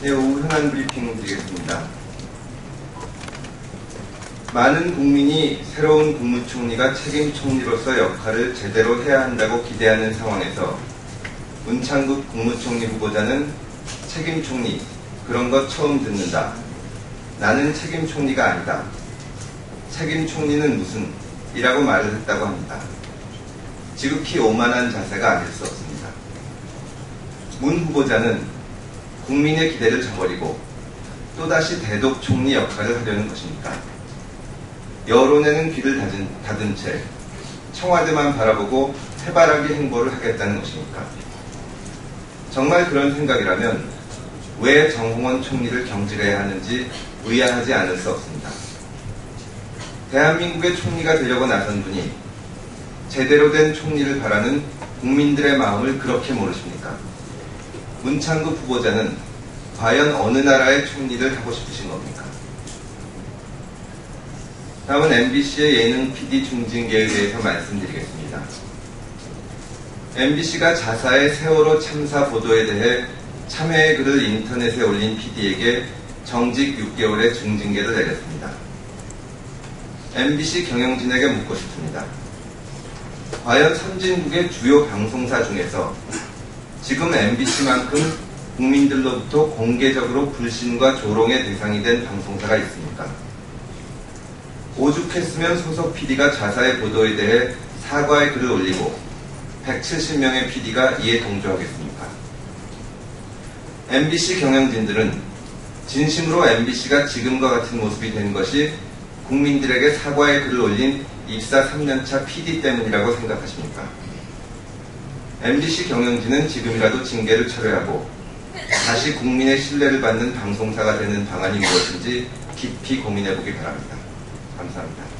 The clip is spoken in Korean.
네, 오후 현안 브리핑 드리겠습니다. 많은 국민이 새로운 국무총리가 책임 총리로서 역할을 제대로 해야 한다고 기대하는 상황에서 문창국 국무총리 후보자는 책임 총리, 그런 것 처음 듣는다. 나는 책임 총리가 아니다. 책임 총리는 무슨? 이라고 말을 했다고 합니다. 지극히 오만한 자세가 아닐 수 없습니다. 문 후보자는 국민의 기대를 저버리고 또다시 대독 총리 역할을 하려는 것입니까? 여론에는 귀를 닫은, 닫은 채 청와대만 바라보고 해바라기 행보를 하겠다는 것입니까? 정말 그런 생각이라면 왜 정홍원 총리를 경질해야 하는지 의아하지 않을 수 없습니다. 대한민국의 총리가 되려고 나선 분이 제대로 된 총리를 바라는 국민들의 마음을 그렇게 모르십니까? 문창국 후보자는 과연 어느 나라의 총리를 하고 싶으신 겁니까? 다음은 MBC의 예능 PD 중징계에 대해서 말씀드리겠습니다. MBC가 자사의 세월호 참사 보도에 대해 참여의 글을 인터넷에 올린 PD에게 정직 6개월의 중징계를 내렸습니다. MBC 경영진에게 묻고 싶습니다. 과연 선진국의 주요 방송사 중에서 지금 MBC만큼 국민들로부터 공개적으로 불신과 조롱의 대상이 된 방송사가 있습니까? 오죽했으면 소속 PD가 자사의 보도에 대해 사과의 글을 올리고 170명의 PD가 이에 동조하겠습니까? MBC 경영진들은 진심으로 MBC가 지금과 같은 모습이 된 것이 국민들에게 사과의 글을 올린 입사 3년차 PD 때문이라고 생각하십니까? MBC 경영진은 지금이라도 징계를 철회하고 다시 국민의 신뢰를 받는 방송사가 되는 방안이 무엇인지 깊이 고민해 보기 바랍니다. 감사합니다.